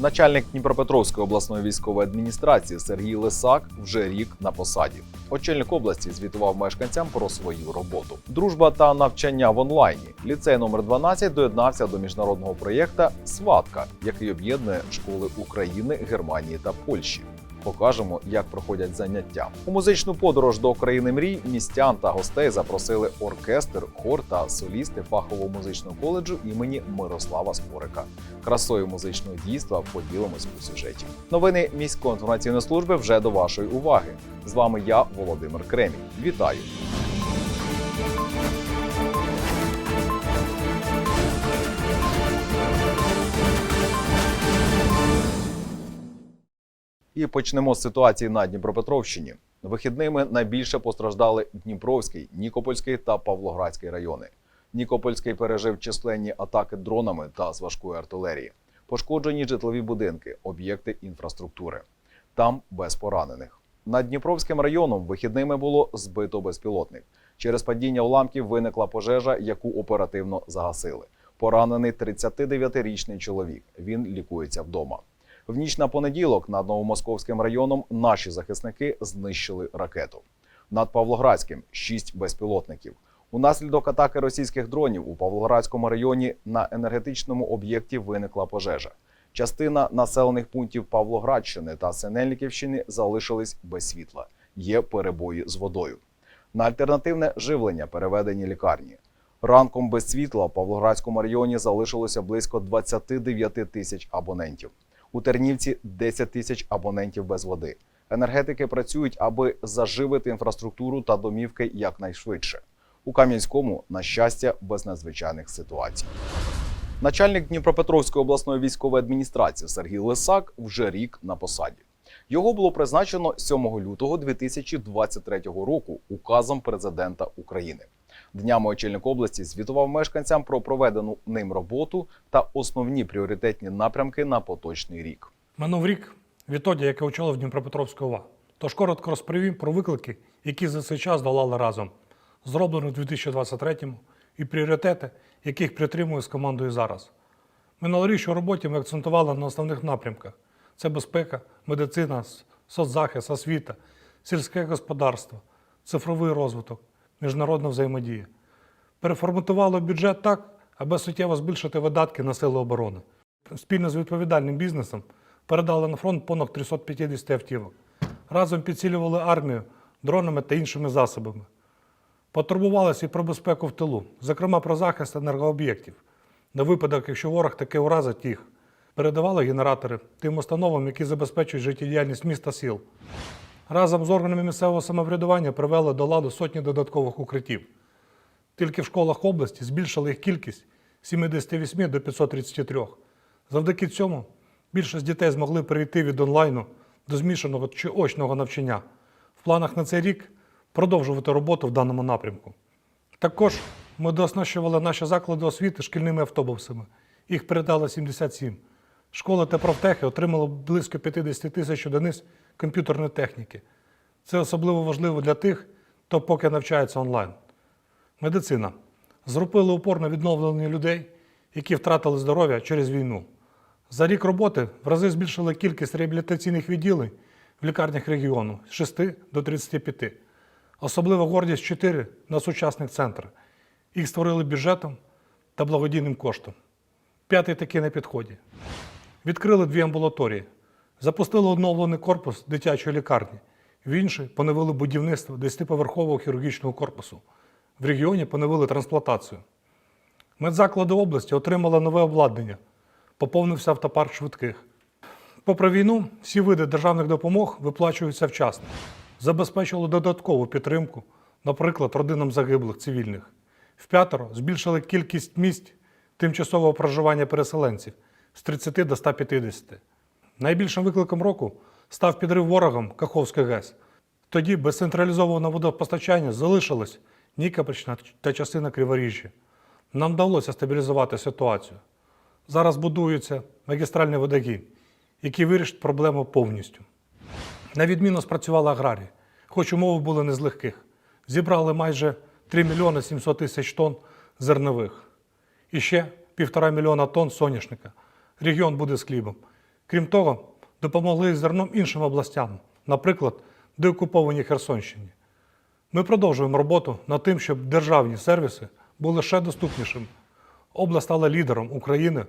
Начальник Дніпропетровської обласної військової адміністрації Сергій Лисак вже рік на посаді. Очільник області звітував мешканцям про свою роботу. Дружба та навчання в онлайні. Ліцей номер 12 доєднався до міжнародного проєкту Сватка, який об'єднує школи України, Германії та Польщі. Покажемо, як проходять заняття. У музичну подорож до країни мрій містян та гостей запросили оркестр, хор та солісти фахового музичного коледжу імені Мирослава Спорика. Красою музичного дійства поділимось у сюжеті. Новини міської інформаційної служби вже до вашої уваги. З вами я, Володимир Кремінь. Вітаю! І почнемо з ситуації на Дніпропетровщині. Вихідними найбільше постраждали Дніпровський, Нікопольський та Павлоградський райони. Нікопольський пережив численні атаки дронами та з важкої артилерії. Пошкоджені житлові будинки, об'єкти інфраструктури. Там без поранених. Над Дніпровським районом вихідними було збито безпілотник. Через падіння уламків виникла пожежа, яку оперативно загасили. Поранений 39-річний чоловік. Він лікується вдома. В ніч на понеділок над Новомосковським районом наші захисники знищили ракету. Над Павлоградським шість безпілотників. Унаслідок атаки російських дронів у Павлоградському районі на енергетичному об'єкті виникла пожежа. Частина населених пунктів Павлоградщини та Синельниківщини залишились без світла. Є перебої з водою. На альтернативне живлення переведені лікарні. Ранком без світла в Павлоградському районі залишилося близько 29 тисяч абонентів. У Тернівці 10 тисяч абонентів без води. Енергетики працюють, аби заживити інфраструктуру та домівки якнайшвидше. У Кам'янському, на щастя, без надзвичайних ситуацій. Начальник Дніпропетровської обласної військової адміністрації Сергій Лисак вже рік на посаді. Його було призначено 7 лютого 2023 року указом президента України. Днями очільник області звітував мешканцям про проведену ним роботу та основні пріоритетні напрямки на поточний рік. Минув рік відтоді, як я очолив Дніпропетровську ОВА. Тож коротко розповім про виклики, які за цей час долали разом, зроблено у 2023-му, і пріоритети, яких притримую з командою зараз. Минулоріч у роботі ми акцентували на основних напрямках: це безпека, медицина, соцзахист, освіта, сільське господарство, цифровий розвиток, міжнародна взаємодія. Переформатували бюджет так, аби суттєво збільшити видатки на сили оборони. Спільно з відповідальним бізнесом передали на фронт понад 350 автівок. Разом підсилювали армію дронами та іншими засобами. Потурбувалися і про безпеку в тилу, зокрема про захист енергооб'єктів. На випадок, якщо ворог таки уразить їх, передавали генератори тим установам, які забезпечують життєдіяльність міст та сіл. Разом з органами місцевого самоврядування привели до ладу сотні додаткових укриттів. Тільки в школах області збільшили їх кількість з 78 до 533. Завдяки цьому більшість дітей змогли перейти від онлайну до змішаного чи очного навчання. В планах на цей рік продовжувати роботу в даному напрямку. Також ми дооснащували наші заклади освіти шкільними автобусами. Їх передали 77. Школи та профтехи отримали близько 50 тисяч одиниць комп'ютерної техніки. Це особливо важливо для тих, хто поки навчається онлайн. Медицина. Зробили упор на відновлення людей, які втратили здоров'я через війну. За рік роботи в рази збільшили кількість реабілітаційних відділень в лікарнях регіону з 6 до 35. Особлива гордість 4 на сучасних центрах. Їх створили бюджетом та благодійним коштом. П'ятий такий на підході. Відкрили дві амбулаторії, запустили оновлений корпус дитячої лікарні. В інший поновили будівництво 10-поверхового хірургічного корпусу. В регіоні поновили трансплантацію. Медзаклади області отримали нове обладнання, поповнився автопарк швидких. Попри війну, всі види державних допомог виплачуються вчасно. Забезпечили додаткову підтримку, наприклад, родинам загиблих цивільних. Вп'ятеро збільшили кількість місць тимчасового проживання переселенців з 30 до 150. Найбільшим викликом року став підрив ворогом Каховської ГЕС. Тоді без централізованого водопостачання залишилось Нікопольщина та частина Криворіжжя. Нам вдалося стабілізувати ситуацію. Зараз будується магістральний водогін, який вирішить проблему повністю. На відміну спрацювала аграрія, хоч умови були не з легких. Зібрали майже 3 мільйони 700 тисяч тонн зернових. І ще півтора мільйона тонн соняшника. Регіон буде з хлібом. Крім того, допомогли зерном іншим областям, наприклад, деокупованій Херсонщині. Ми продовжуємо роботу над тим, щоб державні сервіси були ще доступнішими. Область стала лідером України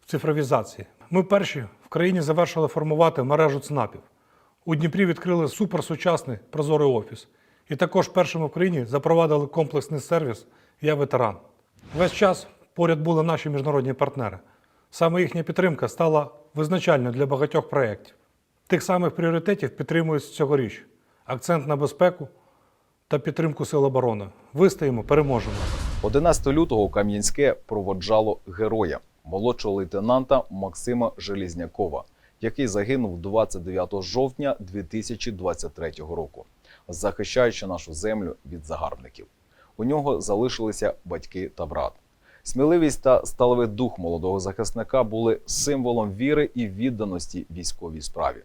в цифровізації. Ми перші в країні завершили формувати мережу ЦНАПів. У Дніпрі відкрили суперсучасний прозорий офіс. І також першими в країні запровадили комплексний сервіс Я ветеран. Весь час поряд були наші міжнародні партнери. Саме їхня підтримка стала визначальною для багатьох проєктів. Тих самих пріоритетів підтримують цьогоріч: акцент на безпеку та підтримку сил оборони. Вистоїмо, переможемо. 11 лютого Кам'янське проводжало героя, молодшого лейтенанта Максима Желізнякова, який загинув 29 жовтня 2023 року, захищаючи нашу землю від загарбників. У нього залишилися батьки та брат. Сміливість та сталевий дух молодого захисника були символом віри і відданості військовій справі.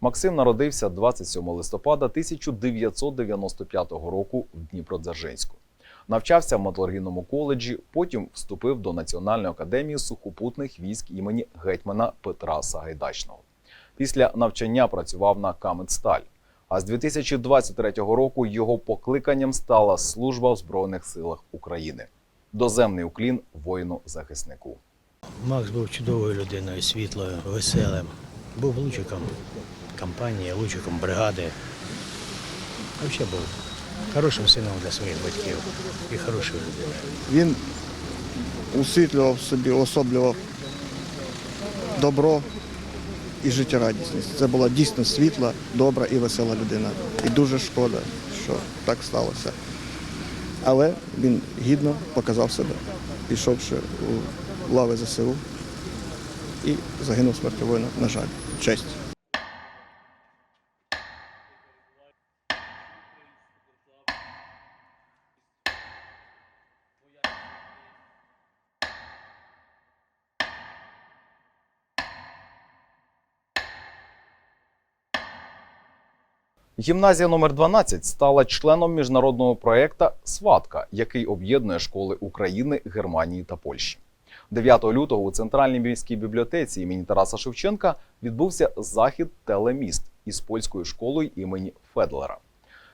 Максим народився 27 листопада 1995 року в Дніпродзержинську. Навчався в металургійному коледжі, потім вступив до Національної академії сухопутних військ імені гетьмана Петра Сагайдачного. Після навчання працював на Каменсталь. А з 2023 року його покликанням стала служба в Збройних силах України. Доземний уклін воїну-захиснику. Макс був чудовою людиною, світлою, веселим. Був лучиком компанії, лучиком бригади. Взагалі був хорошим сином для своїх батьків і хорошою людиною. Він усвітлював собі, особлював добро і життєрадісність. Це була дійсно світла, добра і весела людина. І дуже шкода, що так сталося. Але він гідно показав себе, пішовши у лави ЗСУ і загинув смертю воїна, на жаль, честь. Гімназія номер 12 стала членом міжнародного проєкту Сватка, який об'єднує школи України, Германії та Польщі. 9 лютого у центральній міській бібліотеці імені Тараса Шевченка відбувся захід Телеміст із польською школою імені Федлера.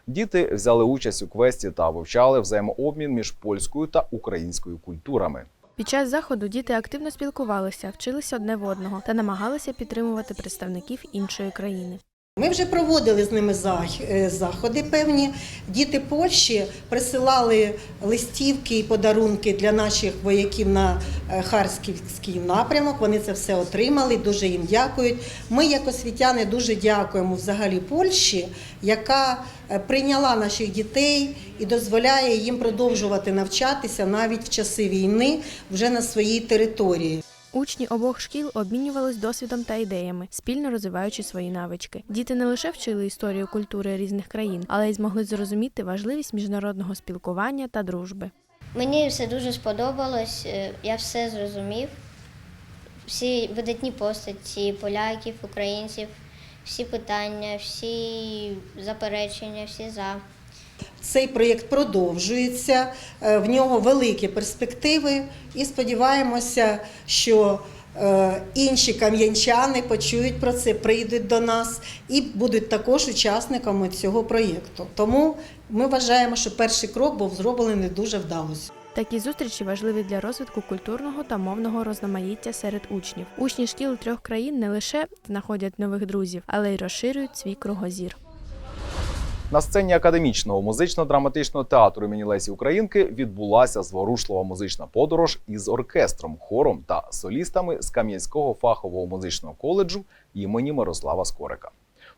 Діти взяли участь у квесті та вивчали взаємообмін між польською та українською культурами. Під час заходу діти активно спілкувалися, вчилися одне в одного та намагалися підтримувати представників іншої країни. Ми вже проводили з ними е, заходи певні. Діти Польщі присилали листівки і подарунки для наших вояків на е, Харківський напрямок. Вони це все отримали. Дуже їм дякують. Ми, як освітяни, дуже дякуємо взагалі Польщі, яка е, прийняла наших дітей і дозволяє їм продовжувати навчатися навіть в часи війни вже на своїй території. Учні обох шкіл обмінювались досвідом та ідеями, спільно розвиваючи свої навички. Діти не лише вчили історію культури різних країн, але й змогли зрозуміти важливість міжнародного спілкування та дружби. Мені все дуже сподобалось, е, я все зрозумів. Всі видатні постаті поляків, українців, всі питання, всі заперечення, всі за. Цей проєкт продовжується, е, в нього великі перспективи, і сподіваємося, що е, інші кам'янчани почують про це, прийдуть до нас і будуть також учасниками цього проєкту. Тому ми вважаємо, що перший крок був зроблений дуже вдалося. Такі зустрічі важливі для розвитку культурного та мовного розноманіття серед учнів. Учні шкіл трьох країн не лише знаходять нових друзів, але й розширюють свій кругозір. На сцені академічного музично-драматичного театру імені Лесі Українки відбулася зворушлива музична подорож із оркестром, хором та солістами з Кам'янського фахового музичного коледжу імені Мирослава Скорика.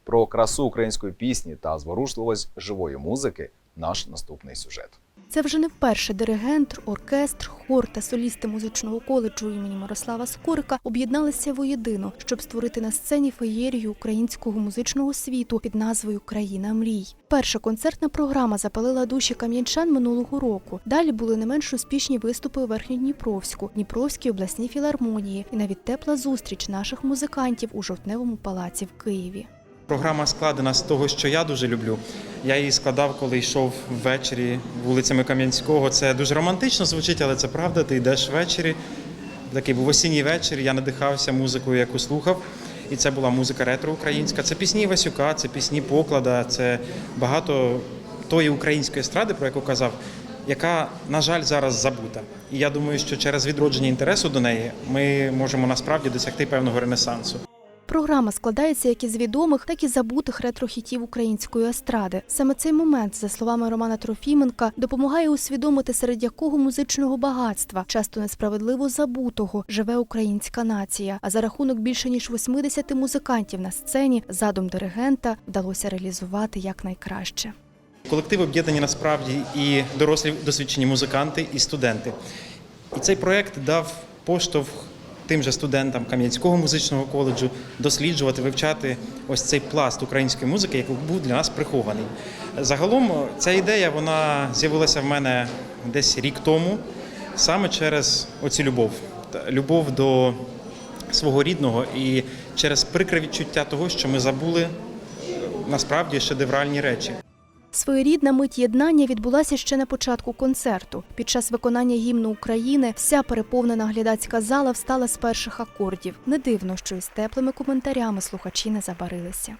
Про красу української пісні та зворушливість живої музики наш наступний сюжет. Це вже не вперше диригент, оркестр, хор та солісти музичного коледжу імені Мирослава Скорика об'єдналися воєдино, щоб створити на сцені феєрію українського музичного світу під назвою Країна мрій. Перша концертна програма запалила душі кам'янчан минулого року. Далі були не менш успішні виступи у Верхньодніпровську, Дніпровській обласній філармонії і навіть тепла зустріч наших музикантів у жовтневому палаці в Києві. Програма складена з того, що я дуже люблю. Я її складав, коли йшов ввечері вулицями Кам'янського. Це дуже романтично звучить, але це правда. Ти йдеш ввечері. Такий був осінній вечір. Я надихався музикою, яку слухав. І це була музика ретро українська. Це пісні Івасюка, це пісні Поклада, це багато тої української естради, про яку казав, яка, на жаль, зараз забута. І я думаю, що через відродження інтересу до неї ми можемо насправді досягти певного ренесансу. Програма складається як із відомих, так і забутих ретро-хітів української естради. Саме цей момент, за словами Романа Трофіменка, допомагає усвідомити, серед якого музичного багатства, часто несправедливо забутого, живе українська нація. А за рахунок більше ніж 80 музикантів на сцені задум диригента вдалося реалізувати якнайкраще. Колектив об'єднані насправді і дорослі досвідчені музиканти, і студенти. І цей проект дав поштовх тим же студентам Кам'янського музичного коледжу досліджувати, вивчати ось цей пласт української музики, який був для нас прихований. Загалом ця ідея вона з'явилася в мене десь рік тому, саме через оцю любов. Любов до свого рідного і через прикре відчуття того, що ми забули е, насправді шедевральні речі. Своєрідна мить єднання відбулася ще на початку концерту. Під час виконання гімну України вся переповнена глядацька зала встала з перших акордів. Не дивно, що із теплими коментарями слухачі не забарилися.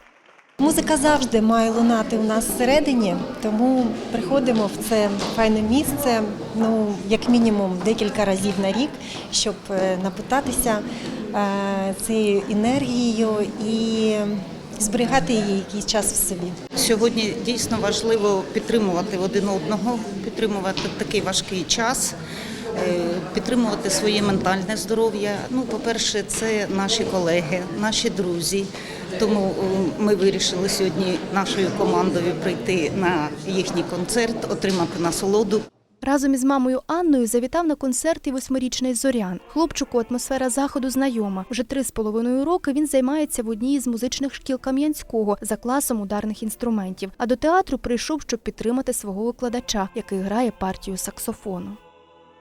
Музика завжди має лунати у нас всередині, тому приходимо в це файне місце, ну як мінімум декілька разів на рік, щоб е, напитатися е, цією енергією і зберігати її якийсь час в собі. Сьогодні дійсно важливо підтримувати один одного, підтримувати такий важкий час, е, підтримувати своє ментальне здоров'я. Ну, по-перше, це наші колеги, наші друзі. Тому е, ми вирішили сьогодні нашою командою прийти на їхній концерт, отримати насолоду. Разом із мамою Анною завітав на концерт і восьмирічний Зорян. Хлопчику атмосфера заходу знайома. Вже три з половиною роки він займається в одній із музичних шкіл Кам'янського за класом ударних інструментів. А до театру прийшов, щоб підтримати свого викладача, який грає партію саксофону.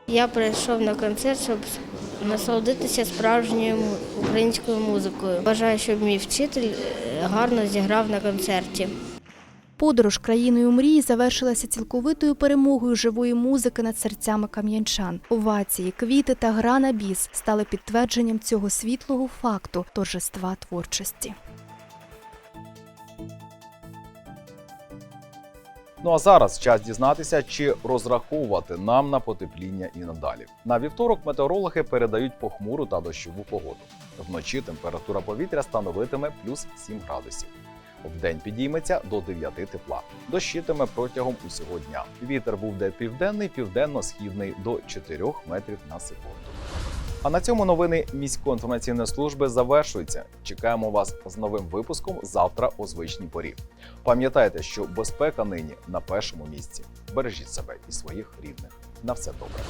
Я прийшов на концерт, щоб насолодитися справжньою українською музикою. Бажаю, щоб мій вчитель е, гарно зіграв на концерті. Подорож країною мрії завершилася цілковитою перемогою живої музики над серцями кам'янчан. Овації, квіти та гра на біс стали підтвердженням цього світлого факту торжества творчості. Ну а зараз час дізнатися, чи розраховувати нам на потепління і надалі. На вівторок метеорологи передають похмуру та дощову погоду. Вночі температура повітря становитиме плюс 7 градусів. Вдень підійметься до 9 тепла. Дощитиме протягом усього дня. Вітер буде південний, південно-східний до 4 метрів на секунду. А на цьому новини міської інформаційної служби завершуються. Чекаємо вас з новим випуском завтра о звичній порі. Пам'ятайте, що безпека нині на першому місці. Бережіть себе і своїх рідних. На все добре.